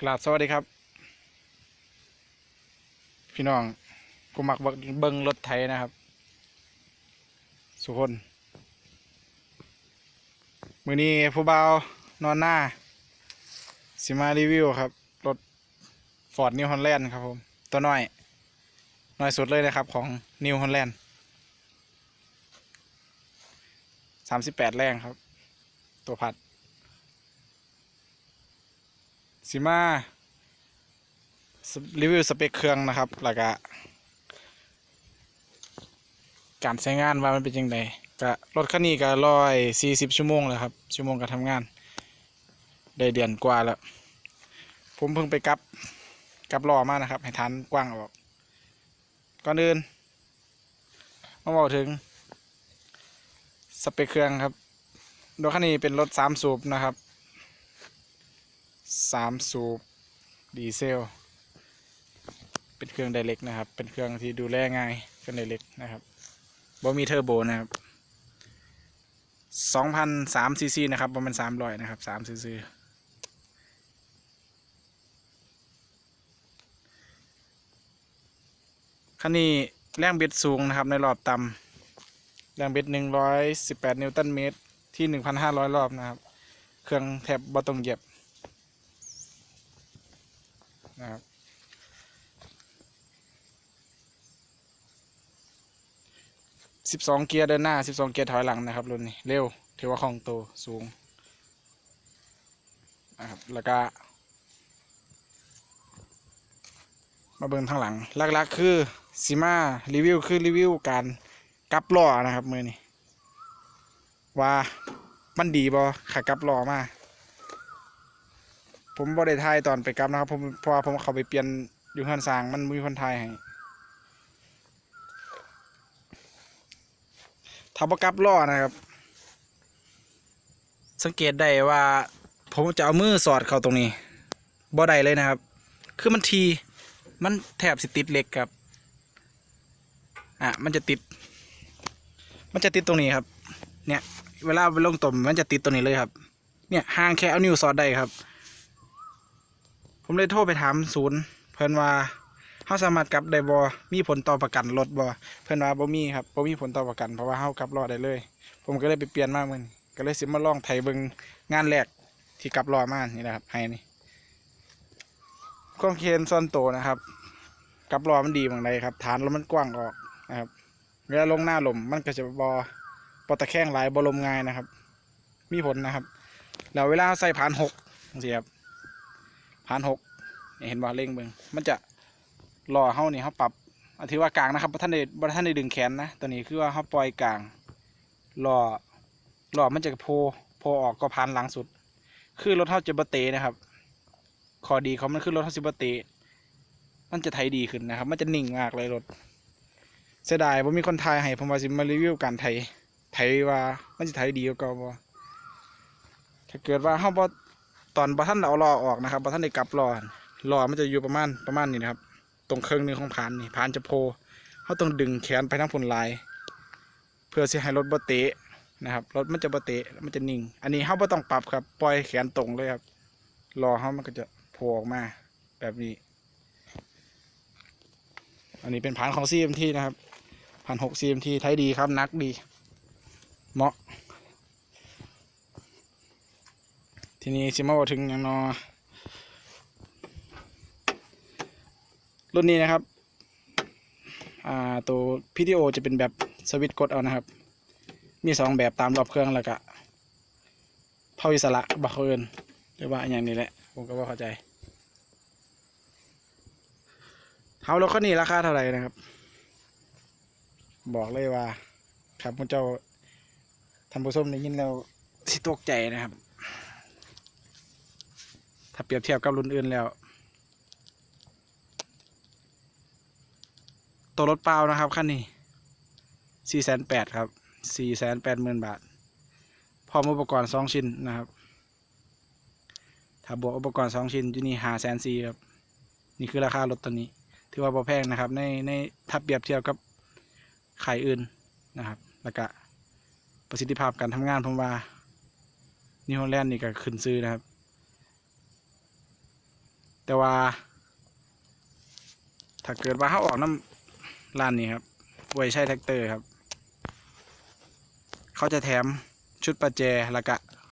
กราบสวัสดีครับ พี่น้องกูมักเบิ่งเบิ้งรถไถนะครับ สุคนมือนี้ผู้เบานอนหน้า สิมารีวิวครับ รถฟอร์ดนิวฮอลแลนด์ครับผม ตัวน้อย น้อยสุดเลยนะครับของนิวฮอลแลนด์สามสิบแปดแรงครับ ตัวพัด สิมารีวิว สเปคเครื่องนะครับ แล้วก็การใช้งานว่ามันเป็นยังไงก็รถคันนี้ก็ร้อยสี่สิบชั่วโมงแล้วครับ ชั่วโมงการทำงาน ได้เดือนกว่าแล้ว ผมเพิ่งไปกลับกลับรอมานะครับ ให้ทันกว้างออกก่อนอื่นมาบอกถึง สเปคเครื่องครับรถคันนี้เป็นรถสามสูบนะครับ สามสูบดีเซล เป็นเครื่องไดเรกนะครับ เป็นเครื่องที่ดูแลง่ายเครื่องไดเรกนะครับบ่มีเทอร์โบนะครับสองพันสามซีซีนะครับประมาณสามร้อยนะครับสามซีซีคันนี้แรงเบิดสูงนะครับในรอบต่ำแรงเบิดหนึ่งร้อยสิบแปดนิวตันเมตรที่หนึ่งพันห้าร้อยรอบนะครับ เครื่องแทบบ่ต้องเหยียบ นะครับ สิบสองเกียร์เดินหน้า สิบสองเกียร์ถอยหลังนะครับรุ่นนี้ เร็วถือว่าคล่องตัวสูงนะครับ แล้วก็ มาเบิ่งทางหลังลักๆคือซีมารีวิวคือรีวิวการกลับล้อนะครับมือนี้ว่ามันดีบ่ขากลับล้อมา ผมบ่ได้ถ่ายตอนไปกลับนะครับ ผมเพราะว่าผมเขาไปเปลี่ยนอยู่เฮือนสางมันมีคนถ่ายให้ถ้าบ่กลับล้อนะครับ สังเกตได้ว่า ผมจะเอามือสอดเข้าตรงนี้บ่ได้เลยนะครับ คือมันทีมันแทบสิติดเหล็กครับ อะ มันจะติด มันจะติดตรงนี้ครับ เนี่ย เวลาไปลงต่มมันจะติดตรงนี้เลยครับ เนี่ยห่างแค่เอานิ้วสอดได้ครับ ผมเลยโทรไปถามศูนย์ เพิ่นว่าเฮาสามารถกลับได้บ่มีผลต่อประกันรถบ่เพิ่นว่าบ่มีครับบ่มีผลต่อประกันเพราะว่าเฮากลับรอได้เลย ผมก็เลยไปเปลี่ยนมามื้อนี้ก็เลยสิมาลองไถเบิ่งงานแรกที่กลับรอมานี่นะครับให้นี่ความเคนส่วนโตวนะครับกลับรอมันดีบางใดครับ ฐานแล้วมันกว้างออกนะครับเวลาลงหน้าลมมันก็จะบ่บ่ตะแคงหลายบ่ลมง่ายนะครับ มีผลนะครับแล้วเวลาใส่ผ่านหกจังซี่ครับ ผ่านหกนี่เห็นบ่เร่งเบิ่งมันจะรอเฮานี่เฮาปรับอันที่ว่ากลางนะครับท่านได้บ่ท่านได้ดึงแขนนะตัวนี้คือว่าเฮาปล่อยกลางรอรอมันจะโพโพออกก็ผ่านหลังสุด คือรถเฮาจะบเตนะครับข้อดีของมันคือรถเฮาสิบเตมันจะไถดีขึ้นนะครับ มันจะนิ่งมากเลยรถเสียดายบ่มีคนถ่ายให้ผมว่าสิมารีวิวการไถไถว่ามันสิไถดีกว่าเก่าบ่ถ้าเกิดว่าเฮาบ่ ตอนบอท่านเอาล้อออกนะครับบอท่านได้กลับล้อล้อมันจะอยู่ประมาณประมาณนี้นะครับ ตรงเครื่องหนึงของผานนี่ผานจะโพเขาต้องดึงแขนไปทั้งผลลาย เพื่อสิให้รถบเตะนะครับรถมันจะบ่เตะมันจะนิ่ง อันนี้เขาบ่ต้องปรับครับปล่อยแขนตรงเลยครับล้อเขามันก็จะโผล่ออกมาแบบนี้ อันนี้เป็นผานของ CMT นะครับผาน6 CMT ไทยดีครับนักดี เหมาะ ทีนี้สิมาบอกถึงอย่างนอรุ่นนี้นะครับ อ่า ตัวพีดีโอจะเป็นแบบสวิตช์กดเอานะครับ มีสองแบบตามรอบเครื่องแล้วก็เผาอิสระบักเอินหรือว่าอย่างนี้แหละ ผมก็ว่าเข้าใจเท้ารถคันนี้ราคาเท่าไหร่นะครับ บอกเลยว่า ครับพระเจ้าทำผู้ชมได้ยินแล้วสิตกใจนะครับ ถ้าเปรียบเทียบกับรุ่นอื่นแล้ว ตัวรถเปล่านะครับคันนี้สี่แสนแปดครับสี่แสนแปดหมื่นบาท พร้อมอุปกรณ์สองชิ้นนะครับ ถ้าบวกอุปกรณ์สองชิ้นอยู่นี่หาแสนสี่ครับนี่คือราคารถตัวนี้ ถือว่าพอแพงนะครับ ในในถ้าเปรียบเทียบกับขายอื่นนะครับ แล้วก็ประสิทธิภาพการทำงานผมว่านิวฮอลแลนด์นี่ก็ขึ้นซื้อนะครับ แต่ว่า ถ้าเกิดว่าเขาออกน้ำร้านนี้ครับไว้ใช้แท็กเตอร์ครับ เขาจะแถมชุดประแจละกะ